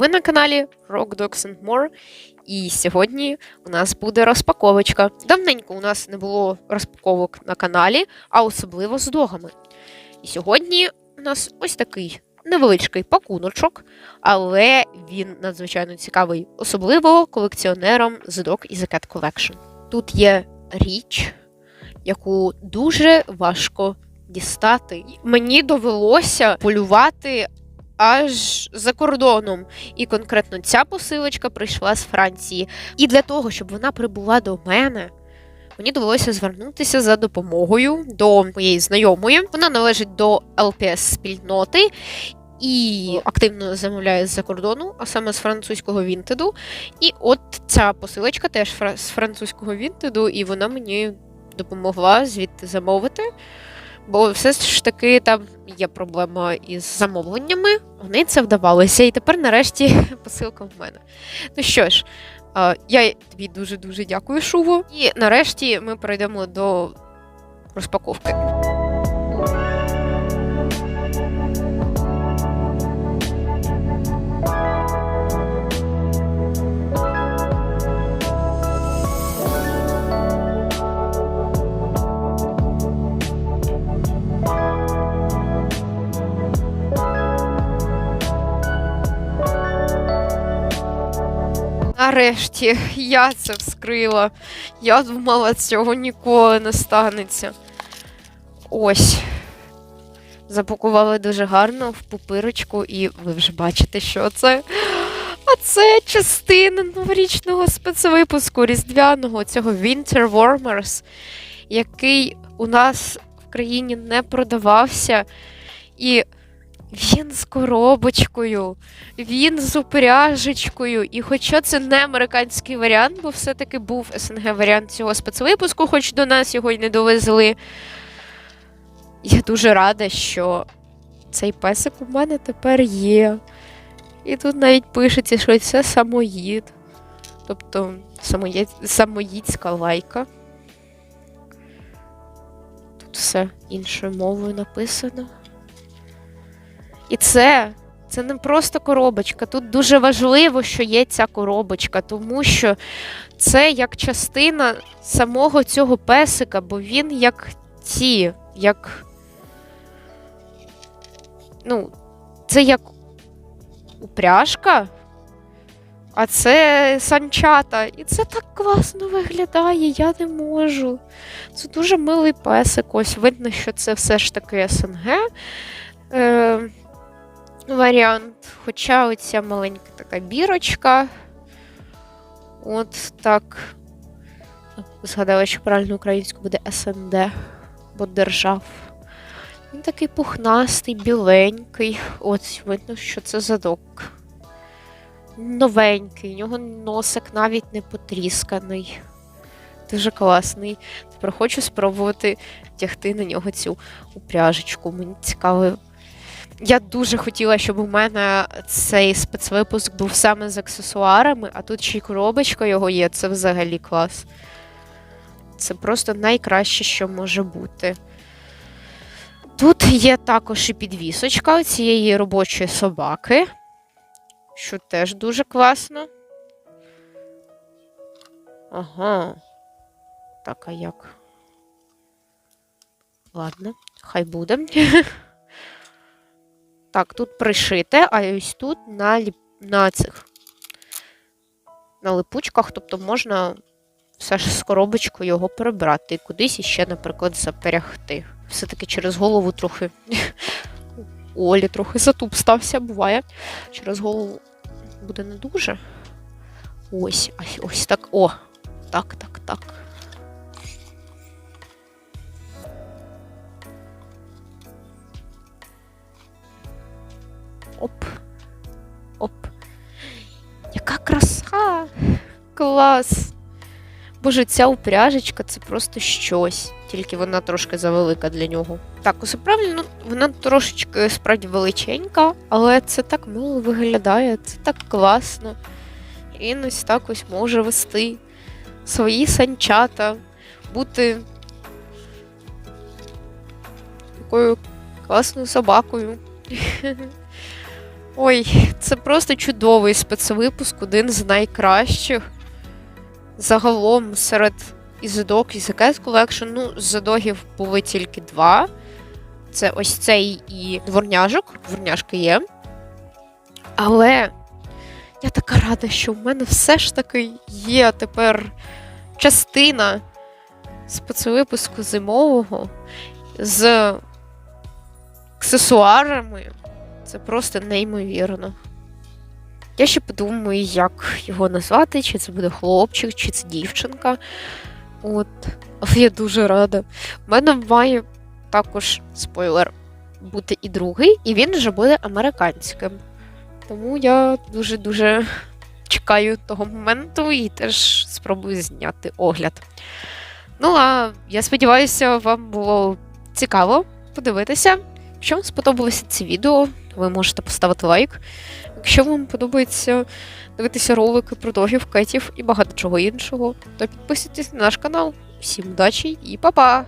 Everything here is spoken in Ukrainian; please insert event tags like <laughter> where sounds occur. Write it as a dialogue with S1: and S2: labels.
S1: Ви на каналі Rock Dogs and More, і сьогодні у нас буде розпаковочка. Давненько у нас не було розпаковок на каналі, а особливо з догами. І сьогодні у нас ось такий невеличкий пакуночок, але він надзвичайно цікавий, особливо колекціонерам з Dog і The Cat Collection. Тут є річ, яку дуже важко дістати. Мені довелося полювати аж за кордоном. І конкретно ця посилочка прийшла з Франції. І для того, щоб вона прибула до мене, мені довелося звернутися за допомогою до моєї знайомої. Вона належить до ЛПС спільноти. І активно замовляє з-за кордону, а саме з французького Вінтеду. І от ця посилочка теж з французького Вінтеду, і вона мені допомогла звідти замовити. Бо все ж таки там є проблема із замовленнями. Вони це вдавалося, і тепер нарешті <laughs> посилка в мене. Ну що ж, я тобі дуже-дуже дякую, Шуво. І нарешті ми перейдемо до розпаковки. Нарешті я це вскрила. Я думала, цього ніколи не станеться. Ось. Запакували дуже гарно в пупирочку, і ви вже бачите, що це. А це частина новорічного спецвипуску різдвяного цього Winter Warmers, який у нас в країні не продавався. І він з коробочкою, він з упряжечкою. І хоча це не американський варіант, бо все-таки був СНГ варіант цього спецвипуску, хоч до нас його й не довезли. Я дуже рада, що цей песик у мене тепер є. І тут навіть пишеться, що це самоїд. Тобто самоїд... самоїдська лайка. Тут все іншою мовою написано. І це, це не просто коробочка. Тут дуже важливо, що є ця коробочка, тому що це як частина самого цього песика, бо він як ці, як. Ну, це як упряжка, а це санчата. І це так класно виглядає, я не можу. Це дуже милий песик. Ось видно, що це все ж таки СНГ. Е, варіант. Хоча оця маленька така бірочка. От так. Згадала, що правильно українською буде СНД, бо держав. Він такий пухнастий, біленький. Ось видно, що це задок. Новенький, у нього носик навіть не потрісканий. Дуже класний. Тепер хочу спробувати тягти на нього цю упряжечку. Мені цікаво, я дуже хотіла, щоб у мене цей спецвипуск був саме з аксесуарами, а тут ще й коробочка його є. Це взагалі клас. Це просто найкраще, що може бути. Тут є також і підвісочка цієї робочої собаки, що теж дуже класно. Ага. Так, а як? Ладно, хай буде. <laughs> Так, тут пришите, а ось тут на ліп... на цих на липучках, тобто можна все ж з коробочкою його перебрати і кудись іще, наприклад, заперягти. Все-таки через голову трохи. У Олі трохи затуп стався, буває. Через голову буде не дуже. Ось, ось так. О! Так, так, так. Оп. Оп. Яка краса! Клас! Боже, ця упряжечка це просто щось. Тільки вона трошки завелика для нього. Так, усе правильно, ну, вона трошечки справді величенька, але це так мило виглядає, це так класно. І ось так ось може вести свої санчата, бути такою класною собакою. <laughs> Ой, це просто чудовий спецвипуск, один з найкращих. Загалом серед ізодок і Закет Collection, ну, з задогів були тільки два. Це ось цей і дворняжок. Дворняжки є. Але я така рада, що в мене все ж таки є тепер частина спецвипуску зимового з аксесуарами. Це просто неймовірно. Я ще подумаю, як його назвати, чи це буде хлопчик, чи це дівчинка. От. Але я дуже рада. У мене має також спойлер бути і другий, і він вже буде американським. Тому я дуже-дуже чекаю того моменту і теж спробую зняти огляд. Ну, а я сподіваюся, вам було цікаво подивитися. Якщо вам сподобалося це відео, ви можете поставити лайк. Якщо вам подобається дивитися ролики про догів, кетів і багато чого іншого, то підписуйтесь на наш канал. Всім удачі і па-па!